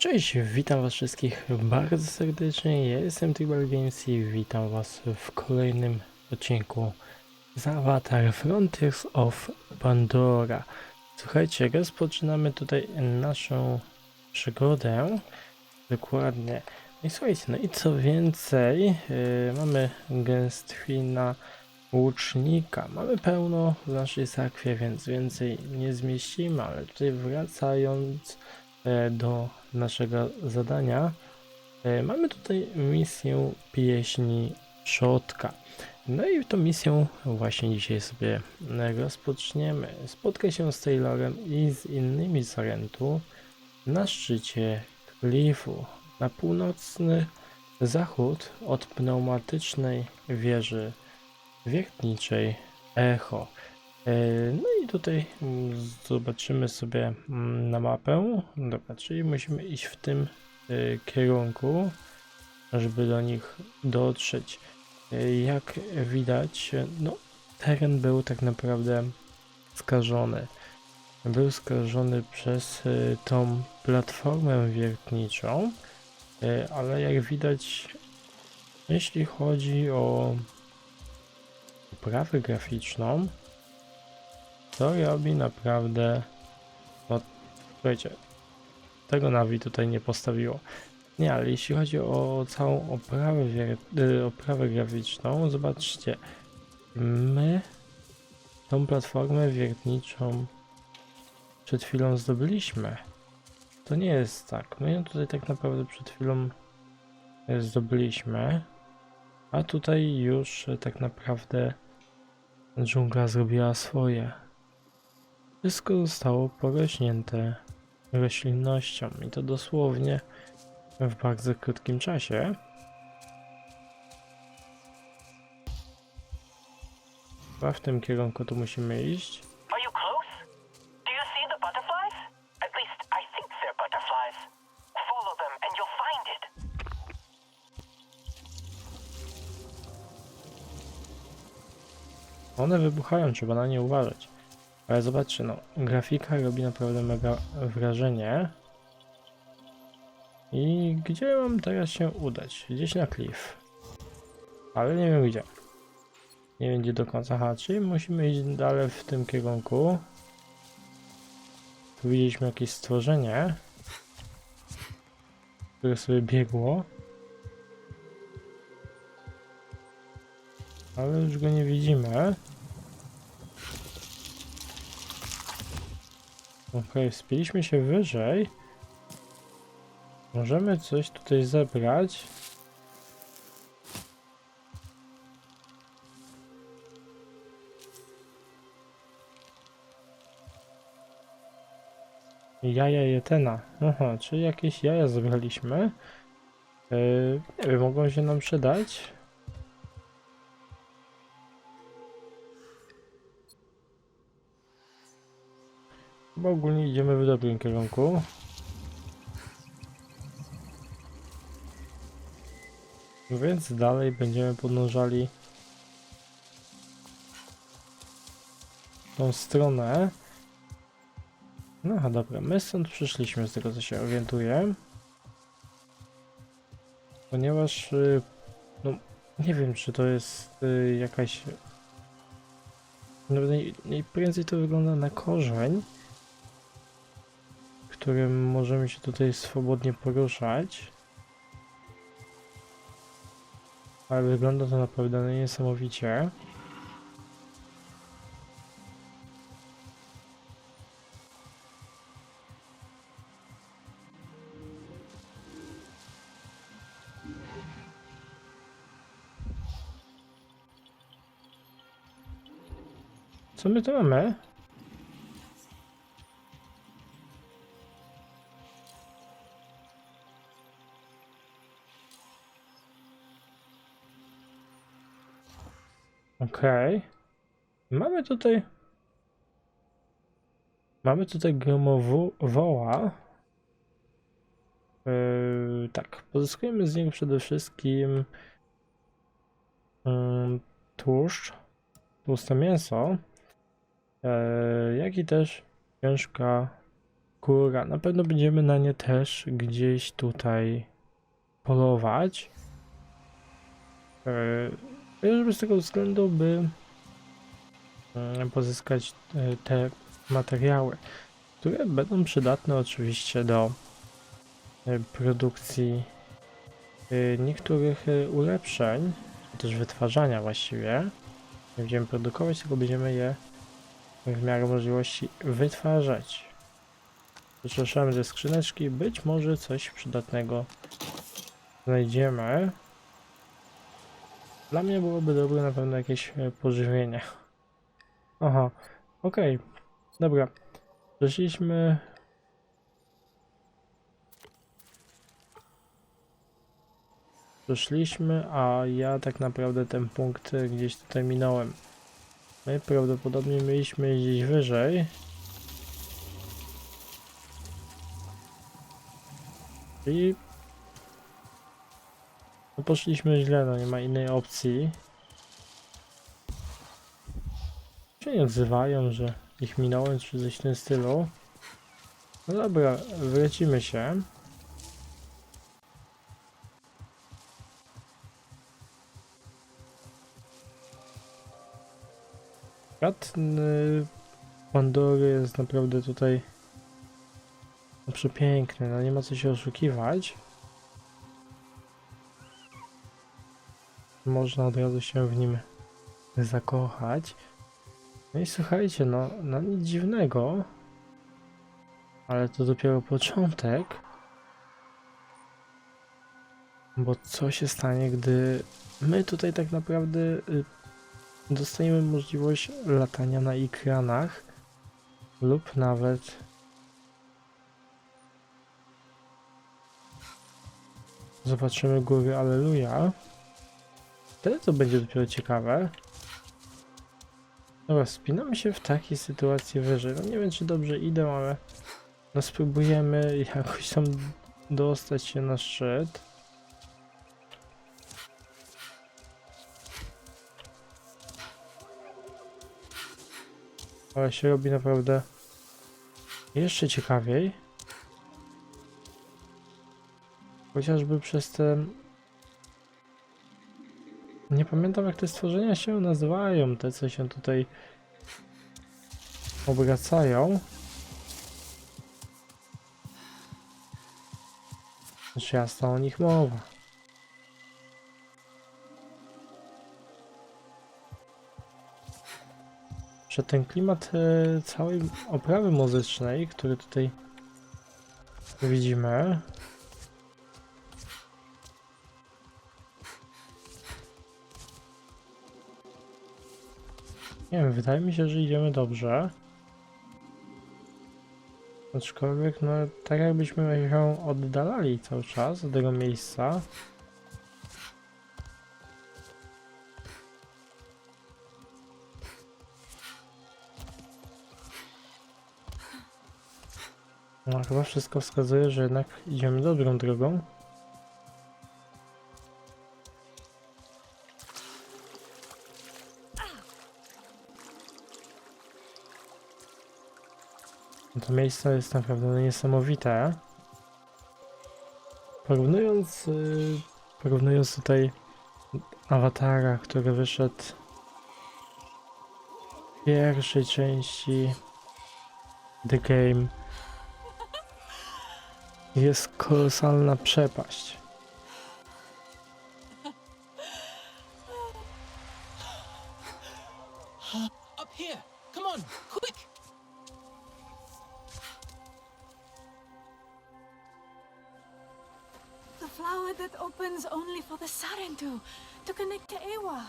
Cześć, witam was wszystkich bardzo serdecznie, ja jestem Tribal Games i witam was w kolejnym odcinku z Avatar Frontiers of Pandora. Słuchajcie, rozpoczynamy tutaj naszą przygodę, dokładnie. No i słuchajcie, no i co więcej, yy, mamy Genstrina łucznika, mamy pełno w naszej sakwie, więc więcej nie zmieścimy, ale tutaj wracając do naszego zadania. E, Mamy tutaj misję pieśni Szotka. No i tą misję właśnie dzisiaj sobie e, rozpoczniemy. Spotkaj się z Taylorem i z innymi z Rentu na szczycie klifu. Na północny zachód od pneumatycznej wieży wiertniczej Echo. E, No i tutaj zobaczymy sobie mm, na mapę. Dobra, czyli musimy iść w tym y, kierunku, żeby do nich dotrzeć. Y, Jak widać, no teren był tak naprawdę skażony. Był skażony przez tą platformę wiertniczą, ale jak widać, jeśli chodzi o oprawę graficzną, to robi naprawdę. No, słuchajcie, tego Navi tutaj nie postawiło. Nie, ale jeśli chodzi o całą oprawę, y, oprawę graficzną, zobaczcie, my tą platformę wiertniczą przed chwilą zdobyliśmy. To nie jest tak. My ją tutaj tak naprawdę przed chwilą y, zdobyliśmy, a tutaj już y, tak naprawdę dżungla zrobiła swoje. Wszystko zostało porośnięte roślinnością i to dosłownie w bardzo krótkim czasie. Chyba w tym kierunku tu musimy iść. Are you close? Do you see the butterflies? At least I think they're butterflies. Follow them and you'll find it. One wybuchają, trzeba na nie uważać. Ale zobaczcie, no, grafika robi naprawdę mega wrażenie. I gdzie mam teraz się udać? Gdzieś na cliff. Ale nie wiem gdzie. Nie wiem gdzie do końca. Aha, czyli musimy iść dalej w tym kierunku. Tu widzieliśmy jakieś stworzenie, które sobie biegło. Ale już go nie widzimy. Okej, wspięliśmy się wyżej. Możemy coś tutaj zebrać. Jaja jetena. Aha, czyli jakieś jaja zebraliśmy. Yy, mogą się nam przydać. Chyba ogólnie idziemy w dobrym kierunku. Więc dalej będziemy podążali tą stronę. No dobra, my stąd przyszliśmy z tego co się orientuję. Ponieważ, y, no nie wiem czy to jest y, jakaś... No naj, najprędzej to wygląda na korzeń którym możemy się tutaj swobodnie poruszać. Ale wygląda to naprawdę niesamowicie. Co my tu mamy? Okej. Mamy tutaj. Mamy tutaj gromowoła. Yy, tak, pozyskujemy z niego przede wszystkim yy, tłuszcz, tłuste mięso, yy, jak i też ciężka Kura. Na pewno będziemy na nie też gdzieś tutaj polować. E, Już z tego względu, by mm, pozyskać e, te materiały, które będą przydatne oczywiście do e, produkcji e, niektórych ulepszeń, czy też wytwarzania właściwie. Nie będziemy produkować, tylko będziemy je w miarę możliwości wytwarzać. Wyczyszczamy ze skrzyneczki, być może coś przydatnego znajdziemy. Dla mnie byłoby dobre na pewno jakieś e, pożywienie. Aha, okej, dobra. Przeszliśmy. Przeszliśmy, a ja tak naprawdę ten punkt gdzieś tutaj minąłem. My prawdopodobnie mieliśmy gdzieś wyżej. I no poszliśmy źle, no nie ma innej opcji. Się nie odzywają, że ich minąłem, czy coś w tym stylu. No dobra, wylecimy się. Świat y, Pandory jest naprawdę tutaj przepiękny, no nie ma co się oszukiwać. Można od razu się w nim zakochać. No i słuchajcie, no, no nic dziwnego, ale to dopiero początek. Bo co się stanie, gdy my tutaj tak naprawdę y, dostaniemy możliwość latania na ekranach lub nawet zobaczymy góry Aleluja. Wtedy to będzie dopiero ciekawe. Dobra, spinamy się w takiej sytuacji wyżej. No nie wiem, czy dobrze idę, ale no spróbujemy jakoś tam dostać się na szczyt. Ale się robi naprawdę jeszcze ciekawiej. Chociażby przez te... Nie pamiętam jak te stworzenia się nazywają, te co się tutaj obracają. Znaczy jasna o nich mowa. że ten klimat e, całej oprawy muzycznej, który tutaj widzimy, nie wiem, wydaje mi się, że idziemy dobrze. Aczkolwiek, no, tak jakbyśmy się oddalali cały czas od tego miejsca. No chyba wszystko wskazuje, że jednak idziemy dobrą drogą. To miejsce jest naprawdę niesamowite. Porównując, yy, porównując tutaj awatara, który wyszedł w pierwszej części The Game jest kolosalna przepaść. Sarentu to connect to Ewa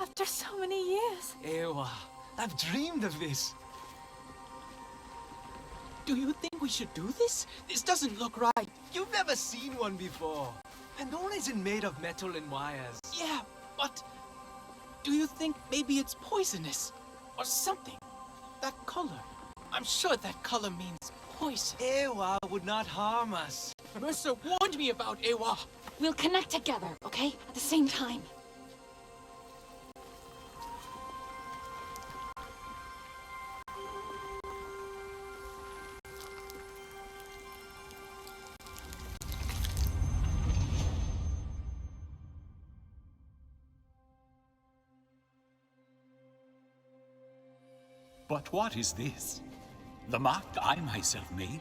after so many years. Ewa, I've dreamed of this. Do you think we should do this? This doesn't look right. You've never seen one before. And all isn't made of metal and wires. Yeah, but do you think maybe it's poisonous or something? That color. I'm sure that color means poison. Ewa would not harm us. Mercer warned me about Ewa. We'll connect together, okay? At the same time. But what is this? The mark I myself made?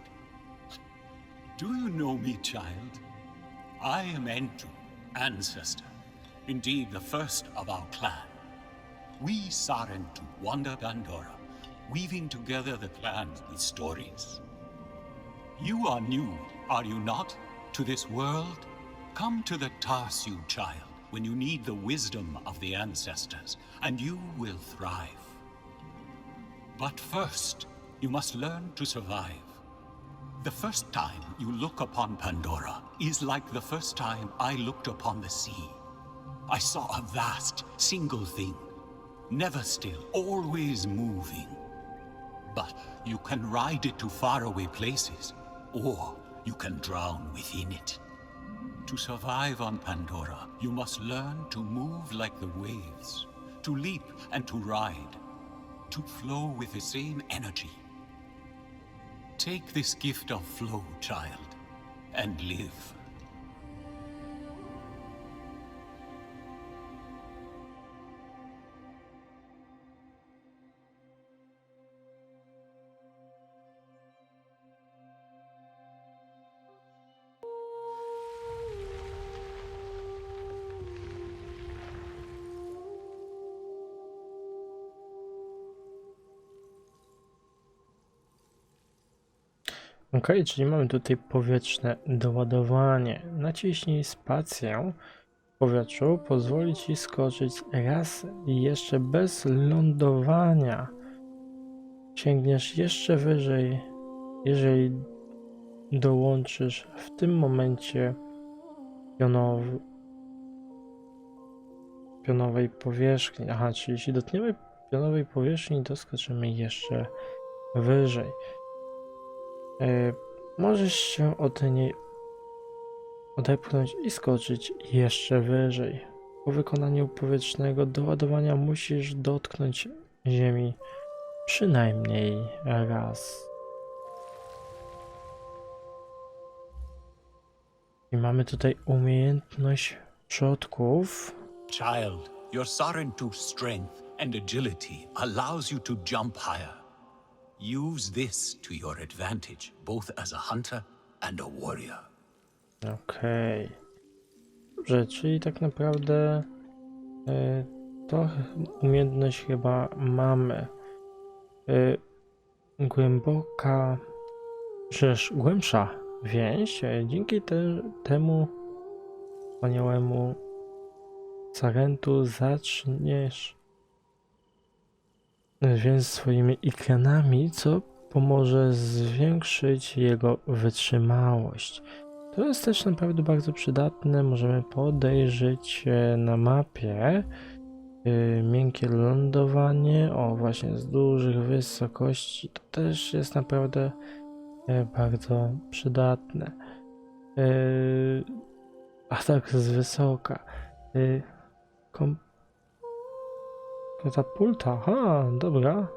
Do you know me, child? I am Entu, ancestor. Indeed, the first of our clan. We Sarentu wander Pandora, weaving together the clans with stories. You are new, are you not, to this world? Come to the Tarsu, child, when you need the wisdom of the ancestors, and you will thrive. But first, you must learn to survive. The first time you look upon Pandora is like the first time I looked upon the sea. I saw a vast, single thing, never still, always moving. But you can ride it to faraway places, or you can drown within it. To survive on Pandora, you must learn to move like the waves, to leap and to ride, to flow with the same energy. Take this gift of flow, child, and live. Ok, czyli mamy tutaj powietrzne doładowanie. Naciśnij spację w powietrzu, pozwoli ci skoczyć raz i jeszcze bez lądowania. Sięgniesz jeszcze wyżej, jeżeli dołączysz w tym momencie pionowej powierzchni. Aha, czyli jeśli dotkniemy pionowej powierzchni, to skoczymy jeszcze wyżej. E, możesz się od niej odepchnąć i skoczyć jeszcze wyżej. Po wykonaniu powietrznego doładowania musisz dotknąć ziemi przynajmniej raz. I mamy tutaj umiejętność przodków. Child, your strength and agility allows you to jump higher. Use this to your advantage, both as a hunter and a warrior. Okej. Dobrze, czyli tak naprawdę e, to umiejętność chyba mamy. E, głęboka, rzecz głębsza więź. E, dzięki te, temu wspaniałemu Sarentu zaczniesz więc swoimi ikranami, co pomoże zwiększyć jego wytrzymałość. To jest też naprawdę bardzo przydatne. Możemy podejrzeć e, na mapie e, miękkie lądowanie. O, właśnie z dużych wysokości. To też jest naprawdę e, bardzo przydatne. E, Atak z wysoka. Katapulta, aha, dobra.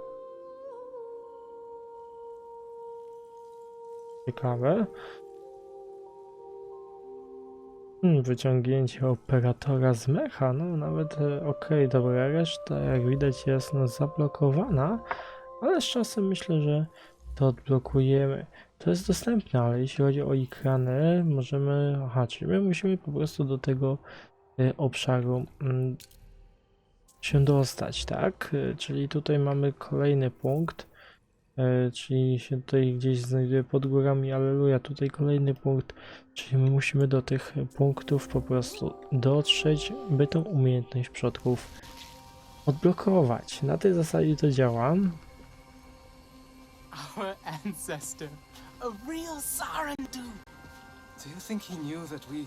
Ciekawe. Hmm, wyciągnięcie operatora z mecha, no nawet e, okej, dobra, reszta jak widać jest no, zablokowana, ale z czasem myślę, że to odblokujemy. To jest dostępne, ale jeśli chodzi o ekrany, możemy, aha, czyli my musimy po prostu do tego e, obszaru mm, się dostać, tak? Y, Czyli tutaj mamy kolejny punkt, y, czyli się tutaj gdzieś znajduje pod górami, aleluja, tutaj kolejny punkt, czyli my musimy do tych punktów po prostu dotrzeć, by tą umiejętność przodków odblokować. Na tej zasadzie to działa. Our ancestor, a real Sarentu. Do you think he knew that we.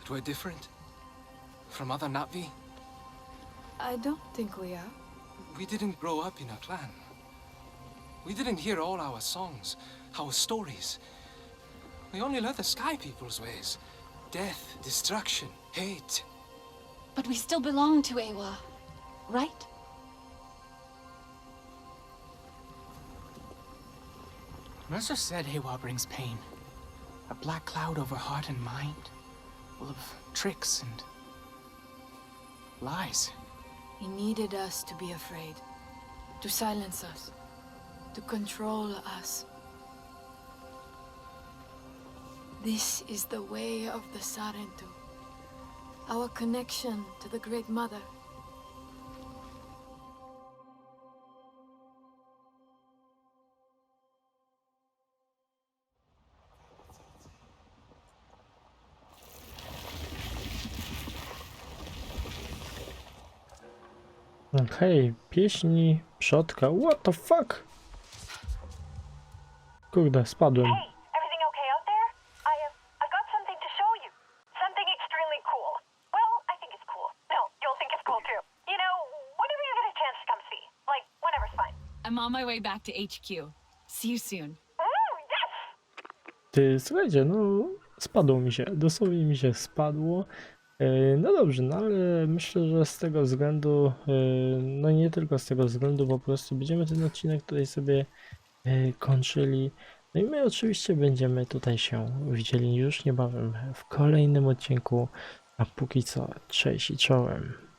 that we're different? From other Na'vi? I don't think we are. We didn't grow up in a clan. We didn't hear all our songs, our stories. We only learned the Sky People's ways death, destruction, hate. But we still belong to Awa, right? Mercer said Hewa brings pain. A black cloud over heart and mind, full of tricks and lies. He needed us to be afraid. to silence us, to control us. This is the way of the Sarentu, our connection to the Great Mother. Chance to come see. Like, whenever's fine. I'm on my way back to HQ. See you soon. Ty, słuchajcie, no spadło mi się, dosłownie mi się spadło. E, No dobrze, no ale myślę, że z tego względu, e, no nie tylko z tego względu, po prostu będziemy ten odcinek tutaj sobie e, kończyli. No i my oczywiście będziemy tutaj się widzieli już niebawem w kolejnym odcinku, a póki co, cześć i czołem.